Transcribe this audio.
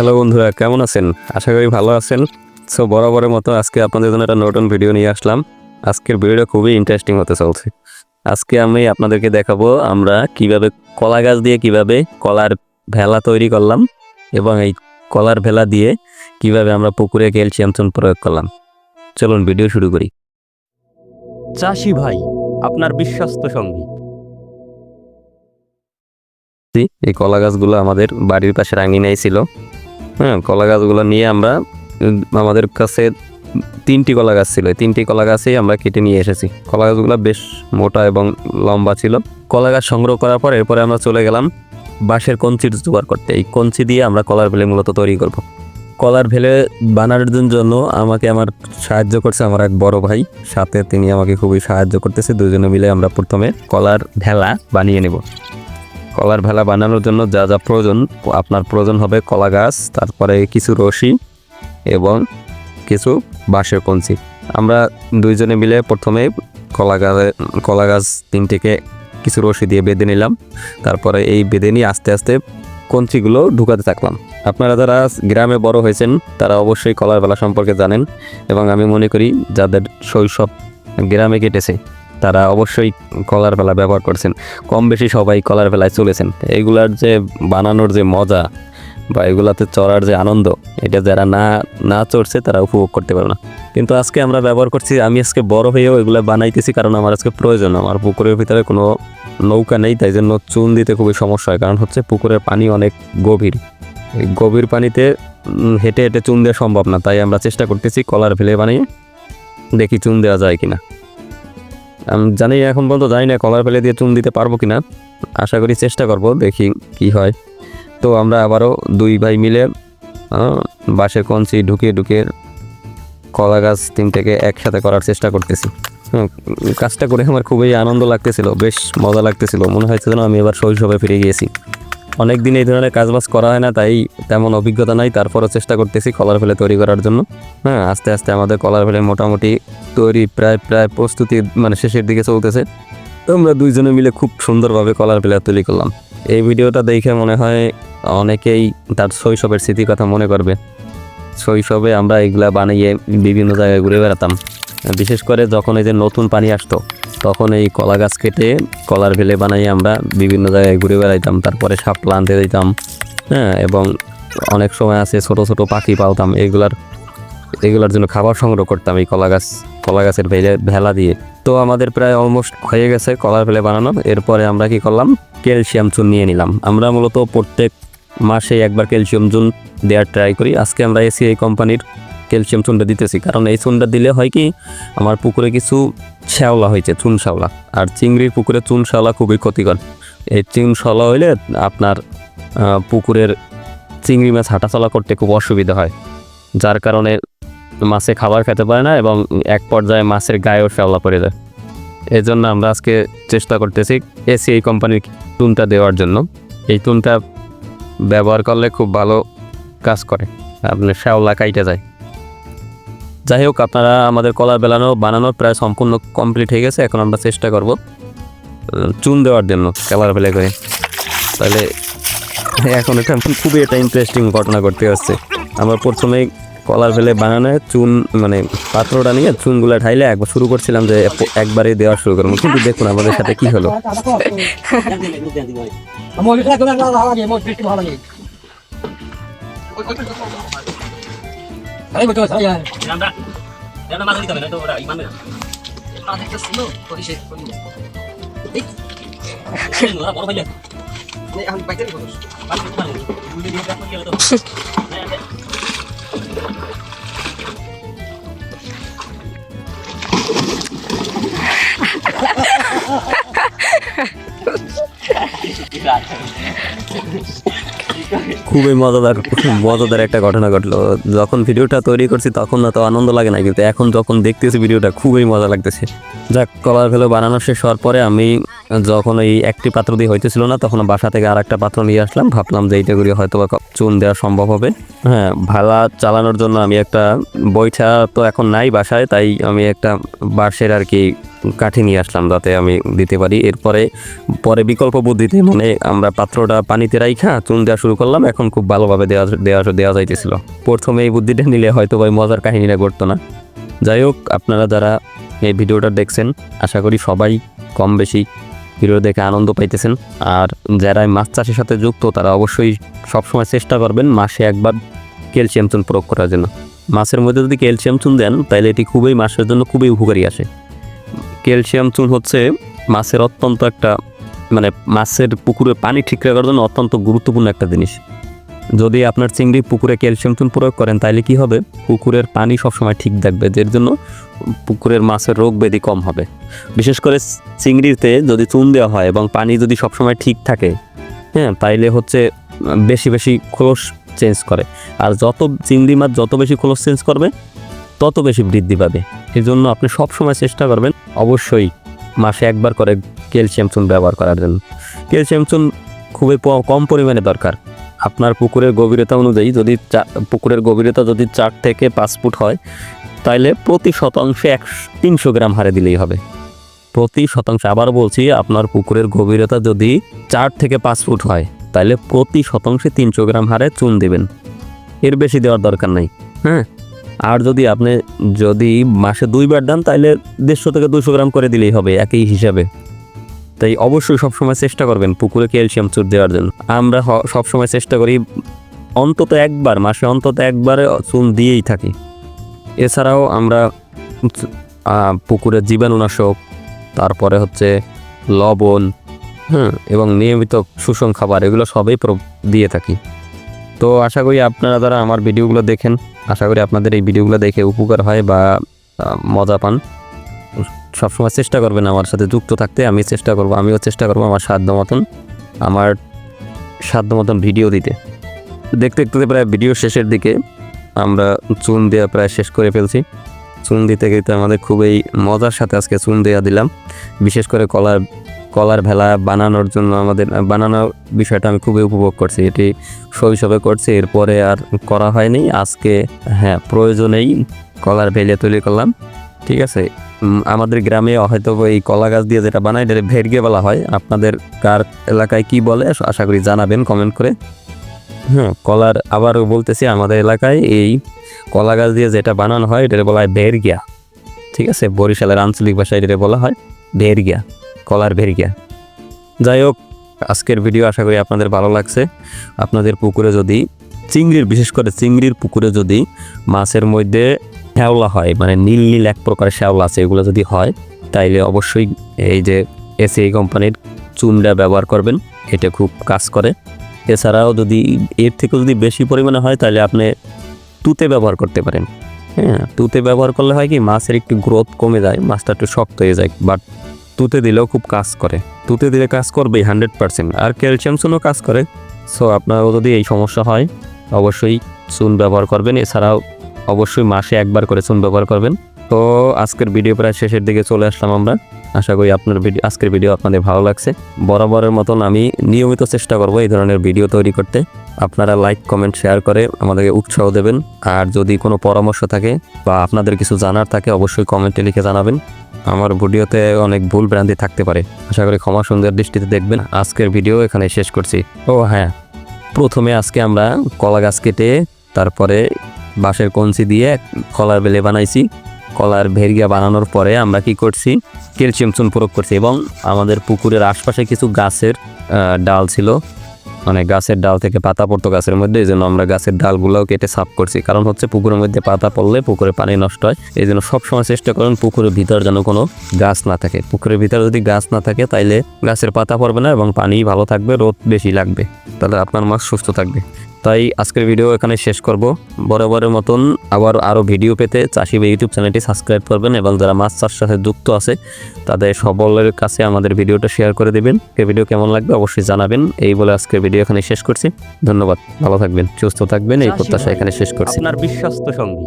Hello বন্ধুরা কেমন আছেন? আশা করি ভালো আছেন। সো বরাবরের মতো আজকে আপনাদের জন্য একটা নতুন ভিডিও নিয়ে আসলাম। আজকের ভিডিওটা খুবই ইন্টারেস্টিং হতে চলছে। আজকে আমি আপনাদেরকে দেখাবো আমরা কীভাবে কলা গাছ দিয়ে কীভাবে কলার ভেলা তৈরি করলাম এবং এই কলার ভেলা দিয়ে কীভাবে আমরা পুকুরে ক্যালসিয়াম চুন প্রয়োগ করলাম। চলুন ভিডিও শুরু করি। চাষি ভাই আপনার বিশ্বস্ত সঙ্গী। এই কলা গাছগুলো আমাদের বাড়ির পাশে আঙিনায় ছিল। হ্যাঁ কলা গাছগুলো নিয়ে আমরা, আমাদের কাছে তিনটি কলা গাছ ছিল তিনটি কলা গাছেই আমরা কেটে নিয়ে এসেছি। কলা গাছগুলো বেশ মোটা এবং লম্বা ছিল। কলা গাছ সংগ্রহ করার পর এরপরে আমরা চলে গেলাম বাঁশের কঞ্চির জোগাড় করতে। এই কঞ্চি দিয়ে আমরা কলার ভেলে মূলত তৈরি করব। কলার ভেলে বানানোর জন্য আমাকে আমার সাহায্য করছে আমার এক বড় ভাই। সাথে তিনি আমাকে খুবই সাহায্য করতেছে। দুজনে মিলে আমরা প্রথমে কলার ভেলা বানিয়ে নেব। কলার ভেলা বানানোর জন্য যা যা প্রয়োজন, আপনার প্রয়োজন হবে কলা গাছ, তারপরে কিছু রশি এবং কিছু বাঁশের কঞ্চি। আমরা দুইজনে মিলে প্রথমে কলা গাছে, কলা গাছ তিনটিকে কিছু রশি দিয়ে বেঁধে নিলাম। তারপরে এই বেঁধে নিয়ে আস্তে আস্তে কঞ্চিগুলো ঢুকাতে থাকলাম। আপনারা যারা গ্রামে বড় হয়েছেন, তারা অবশ্যই কলার ভেলা সম্পর্কে জানেন এবং আমি মনে করি যাদের শৈশব গ্রামে কেটেছে তারা অবশ্যই কলার ভেলা ব্যবহার করছেন। কম বেশি সবাই কলার ভেলায় চলেছেন। এইগুলার যে বানানোর যে মজা বা এগুলাতে চড়ার যে আনন্দ, এটা যারা না না চড়ছে তারা উপভোগ করতে পারে না। কিন্তু আজকে আমরা ব্যবহার করছি, আমি আজকে বড় হয়েও এগুলো বানাইতেছি কারণ আমার আজকে প্রয়োজন। আমার পুকুরের ভিতরে কোনো নৌকা নেই, তাই জন্য চুন দিতে খুবই সমস্যা হয়। কারণ হচ্ছে পুকুরের পানি অনেক গভীর। এই গভীর পানিতে হেঁটে হেঁটে চুন দেওয়া সম্ভব না। তাই আমরা চেষ্টা করতেছি কলার ভেলে বানিয়ে দেখি চুন দেওয়া যায় কিনা। আমি জানি এখন পর্যন্ত জানি না কলার ফেলে দিয়ে চুন দিতে পারব কিনা। আশা করি চেষ্টা করব, দেখি কি হয়। তো আমরা আবারও দুই ভাই মিলে বাঁশের কঞ্চি ঢুকিয়ে ঢুকিয়ে কলা গাছ তিন থেকে একসাথে করার চেষ্টা করতেছি। কাজটা করে আমার খুবই আনন্দ লাগতেছিল, বেশ মজা লাগতেছিল। মনে হয়েছে যেন আমি এবার শৈশবে ফিরে গিয়েছি। অনেক দিন এই ধরনের কাজবাজ করা হয় না, তাই তেমন অভিজ্ঞতা নাই। তারপরও চেষ্টা করতেছি কলার ফেলে তৈরি করার জন্য। হ্যাঁ আস্তে আস্তে আমাদের কলার ফেলে মোটামুটি তৈরি প্রায় প্রায় প্রস্তুতি মানে শেষের দিকে চলতেছে। তো আমরা দুইজনে মিলে খুব সুন্দরভাবে কলার ফেলে তৈরি করলাম। এই ভিডিওটা দেখে মনে হয় অনেকেই তার শৈশবের স্মৃতির কথা মনে করবে। শৈশবে আমরা এগুলা বানিয়ে বিভিন্ন জায়গায় ঘুরে বেড়াতাম। বিশেষ করে যখন এই যে নতুন পানি আসতো তখন এই কলা গাছ কেটে কলার ভেলে বানাই আমরা, বিভিন্ন জায়গায় ঘুরে বেড়াইতাম, তারপরে শাপলা আনতে দিতাম হ্যাঁ এবং অনেক সময় আছে ছোট ছোট পাখি পালতাম, এগুলার, এগুলোর জন্য খাবার সংগ্রহ করতাম এই কলা গাছ, কলা গাছের ভেলে, ভেলা দিয়ে। তো আমাদের প্রায় অলমোস্ট হয়ে গেছে কলার ভেলে বানানো, এরপরে আমরা কি করলাম, ক্যালসিয়াম চুন নিয়ে নিলাম। আমরা মূলত প্রত্যেক মাসে একবার ক্যালসিয়াম চুন দেওয়ার ট্রাই করি। আজকে আমরা এসি এই কোম্পানির ক্যালসিয়াম চুনটা দিতেছি। কারণ এই চুনটা দিলে হয় কি, আমার পুকুরে কিছু শ্যাওলা হয়েছে, চুন শ্যাওলা। আর চিংড়ির পুকুরে চুন শ্যাওলা খুবই ক্ষতিকর। এই চুন শ্যাওলা হইলে আপনার পুকুরের চিংড়ি মাছ হাঁটাচলা করতে খুব অসুবিধা হয়। যার কারণে মাছে খাবার খেতে পারে না এবং এক পর্যায়ে মাছের গায়েও শ্যাওলা পড়ে যায়। এই জন্য আমরা আজকে চেষ্টা করতেছি এসি এই কোম্পানির চুনটা দেওয়ার জন্য। এই চুনটা ব্যবহার করলে খুব ভালো কাজ করে। আপনার শ্যাওলা কাইটে যায়। যাই হোক আপনারা আমাদের কলার বেলানো বানানোর প্রায় সম্পূর্ণ কমপ্লিট হয়ে গেছে। এখন আমরা চেষ্টা করব চুন দেওয়ার জন্য কালার বেলে করে। তাহলে এখন এটা খুবই একটা ইন্টারেস্টিং ঘটনা করতে হচ্ছে আমরা প্রথমেই কলার ফেলে বানানো চুন মানে পাত্রটা নিয়ে চুনগুলো ঢাইলে একবার শুরু করছিলাম যে এক- একবারে দেওয়া শুরু করব। কিন্তু দেখুন আমাদের সাথে কি হলো। Aray betul saya. Jangan Jangan makan kita benar tu orang iman benar. Ada kesel, kau isi kau ini. Eh, ini orang orang banyak. Ini ahli baik ni kau tu. Bantu kau ni. Ini dia apa dia tu. খুবই মজাদার মজাদার একটা ঘটনা ঘটলো। যখন ভিডিওটা তৈরি করছি তখন না তো আনন্দ লাগে না, কিন্তু এখন যখন দেখতেছি ভিডিওটা খুবই মজা লাগতেছে। যাক, কলার ভেলো বানানো শেষ হওয়ার পরে আমি যখন এই একটি পাত্র দিয়ে হইতেছিল না, তখন বাসা থেকে আর একটা পাত্র নিয়ে আসলাম। ভাবলাম যে এইটা করে হয়তো চুন দেওয়া সম্ভব হবে। হ্যাঁ ভালা চালানোর জন্য আমি একটা বৈঠা তো এখন নাই বাসায়, তাই আমি একটা বাঁশের আর কি কাঠি নিয়ে আসলাম যাতে আমি দিতে পারি। এরপরে, পরে বিকল্প বুদ্ধিতে মানে আমরা পাত্রটা পানিতে রাইখা চুন দেওয়া শুরু করলাম। এখন খুব ভালোভাবে দেওয়া দেওয়া দেওয়া যাইতেছিল। প্রথমে এই বুদ্ধিটা নিলে হয়তো ভাই মজার কাহিনীটা ঘটতো না। যাই হোক, আপনারা যারা এই ভিডিওটা দেখছেন, আশা করি সবাই কম বেশি ভিডিও দেখে আনন্দ পাইতেছেন। আর যারা মাছ চাষের সাথে যুক্ত, তারা অবশ্যই সবসময় চেষ্টা করবেন মাসে একবার ক্যালসিয়াম চুন প্রয়োগ করার জন্য। মাছের মধ্যে যদি ক্যালসিয়াম চুন দেন তাহলে এটি খুবই, মাছের জন্য খুবই উপকারী আসে। ক্যালসিয়াম চুন হচ্ছে মাছের অত্যন্ত একটা মানে মাছের পুকুরে পানি ঠিক রাখার জন্য অত্যন্ত গুরুত্বপূর্ণ একটা জিনিস। যদি আপনার চিংড়ি পুকুরে ক্যালসিয়াম চুন প্রয়োগ করেন তাহলে কি হবে? পুকুরের পানি সবসময় ঠিক থাকবে, যার জন্য পুকুরের মাছের রোগ ব্যাধি কম হবে। বিশেষ করে চিংড়িতে যদি চুন দেওয়া হয় এবং পানি যদি সবসময় ঠিক থাকে হ্যাঁ তাইলে হচ্ছে বেশি বেশি খোলস চেঞ্জ করে। আর যত চিংড়ি মাছ যত বেশি খোলস চেঞ্জ করবে তত বেশি বৃদ্ধি পাবে। এই জন্য আপনি সবসময় চেষ্টা করবেন অবশ্যই মাসে একবার করে ক্যালসিয়াম চুন ব্যবহার করার জন্য। ক্যালসিয়াম চুন খুবই কম পরিমাণে দরকার। আপনার পুকুরের গভীরতা অনুযায়ী যদি পুকুরের গভীরতা যদি চার থেকে পাঁচ ফুট হয়, তাইলে প্রতি শতাংশে এক তিনশো গ্রাম হারে দিলেই হবে। প্রতি শতাংশে আবার বলছি, আপনার পুকুরের গভীরতা যদি চার থেকে পাঁচ ফুট হয় তাহলে প্রতি শতাংশে তিনশো গ্রাম হারে চুন দেবেন। এর বেশি দেওয়ার দরকার নাই। হ্যাঁ? আর যদি আপনি যদি মাসে দুইবার দেন তাহলে দেড়শো থেকে দুশো গ্রাম করে দিলেই হবে একই হিসাবে। তাই অবশ্যই সবসময় চেষ্টা করবেন পুকুরে ক্যালসিয়াম চুর দেওয়ার জন্য। আমরা সবসময় চেষ্টা করি অন্তত একবার, মাসে অন্তত একবারে চুন দিয়েই থাকি। এছাড়াও আমরা পুকুরের জীবাণুনাশক, তারপরে হচ্ছে লবণ হ্যাঁ এবং নিয়মিত সুষম খাবার, এগুলো সবই দিয়ে থাকি। তো আশা করি আপনারা যারা আমার ভিডিওগুলো দেখেন, আশা করি আপনাদের এই ভিডিওগুলো দেখে উপকার হয় বা মজা পান। সবসময় চেষ্টা করবেন আমার সাথে যুক্ত থাকতে, আমি চেষ্টা করব, আমিও চেষ্টা করব আমার সাধ্য মতন আমার সাধ্য মতন ভিডিও দিতে। দেখতে দেখতে প্রায় ভিডিও শেষের দিকে আমরা চুন দেওয়া প্রায় শেষ করে ফেলছি। চুন দিতে কিন্তু আমাদের খুবই মজার সাথে আজকে চুন দেওয়া দিলাম। বিশেষ করে কলার কলার ভেলা বানানোর জন্য আমাদের, বানানোর বিষয়টা আমি খুবই উপভোগ করছি। এটি শৈশবে করছি, এরপরে আর করা হয়নি। আজকে হ্যাঁ প্রয়োজনেই কলার ভেলে তৈরি করলাম। ঠিক আছে? আমাদের গ্রামে হয়তো এই কলা গাছ দিয়ে যেটা বানায় এটা ভেরগে বলা হয়। আপনাদের কার এলাকায় কি বলে, আশা করি জানাবেন কমেন্ট করে। হ্যাঁ কলার আবারও বলতেছি, আমাদের এলাকায় এই কলা গাছ দিয়ে যেটা বানানো হয় এটা বলা হয় ভেরগিয়া ঠিক আছে? বরিশালের আঞ্চলিক ভাষায় এটা বলা হয় ভেরগিয়া কলার ভেরগিয়া যাই হোক আজকের ভিডিও আশা করি আপনাদের ভালো লাগছে। আপনাদের পুকুরে যদি, চিংড়ির, বিশেষ করে চিংড়ির পুকুরে যদি মাছের মধ্যে শ্যাওলা হয় মানে নীল নীল এক প্রকারের শ্যাওলা আছে, এগুলো যদি হয়, তাইলে অবশ্যই এই যে এসিআই কোম্পানির চুনটা ব্যবহার করবেন, এটা খুব কাজ করে। এছাড়াও যদি এর থেকে যদি বেশি পরিমাণে হয় তাহলে আপনি তুতে ব্যবহার করতে পারেন। হ্যাঁ তুতে ব্যবহার করলে হয় কি, মাছের একটু গ্রোথ কমে যায়, মাছটা একটু শক্ত হয়ে যায় বাট তুতে দিলেও খুব কাজ করে। তুতে দিলে কাজ করবেই হান্ড্রেড পারসেন্ট আর ক্যালসিয়াম চুনও কাজ করে। সো আপনারও যদি এই সমস্যা হয়, অবশ্যই চুন ব্যবহার করবেন। এছাড়াও অবশ্যই মাসে একবার করে চুন ব্যবহার করবেন। তো, আজকের ভিডিও প্রায় শেষের দিকে চলে আসলাম আমরা। আশা করি আপনার ভিডিও আজকের ভিডিও আপনাদের ভালো লাগছে। বরাবরের মতন আমি নিয়মিত চেষ্টা করব এই ধরনের ভিডিও তৈরি করতে। আপনারা লাইক কমেন্ট শেয়ার করে আমাদেরকে উৎসাহ দেবেন। আর যদি কোনো পরামর্শ থাকে বা আপনাদের কিছু জানার থাকে, অবশ্যই কমেন্টে লিখে জানাবেন। আমার ভিডিওতে অনেক ভুল ভ্রান্তি থাকতে পারে। আশা করি ক্ষমা সুন্দর দৃষ্টিতে দেখবেন। আজকের ভিডিও এখানে শেষ করছি। ও হ্যাঁ প্রথমে আজকে আমরা কলা গাছ কেটে, তারপরে বাঁশের কঞ্চি দিয়ে কলার বেলে বানাইছি। কলার ভেরিয়া বানানোর পরে আমরা কি করছি? ক্যালসিয়াম চুন প্রয়োগ করছি এবং আমাদের পুকুরের আশপাশে কিছু গাছের ডাল ছিল। মানে গাছের ডাল থেকে পাতা পড়তো গাছের মধ্যে, এই জন্য আমরা গাছের ডালগুলোও কেটে সাফ করছি। কারণ হচ্ছে পুকুরের মধ্যে পাতা পড়লে পুকুরে পানি নষ্ট হয়, এই জন্য সবসময় চেষ্টা করেন পুকুরের ভিতর যেন কোনো গাছ না থাকে। পুকুরের ভিতরে যদি গাছ না থাকে, তাইলে গাছের পাতা পড়বে না এবং পানি ভালো থাকবে, রোদ বেশি লাগবে। তাহলে আপনার মাছ সুস্থ থাকবে। তাই আজকের ভিডিও এখানে শেষ করব। বরাবরের মতন আবার আরও ভিডিও পেতে চাষি বা ইউটিউব চ্যানেলটি সাবস্ক্রাইব করবেন এবং যারা মাছ চাষ সাথে যুক্ত আছে তাদের সবলের কাছে আমাদের ভিডিওটা শেয়ার করে দেবেন। এই ভিডিও কেমন লাগবে অবশ্যই জানাবেন। এই বলে আজকের ভিডিও এখানে শেষ করছি। ধন্যবাদ। ভালো থাকবেন সুস্থ থাকবেন। এই প্রত্যাশা এখানে শেষ করছি। আপনার বিশ্বস্ত সঙ্গী।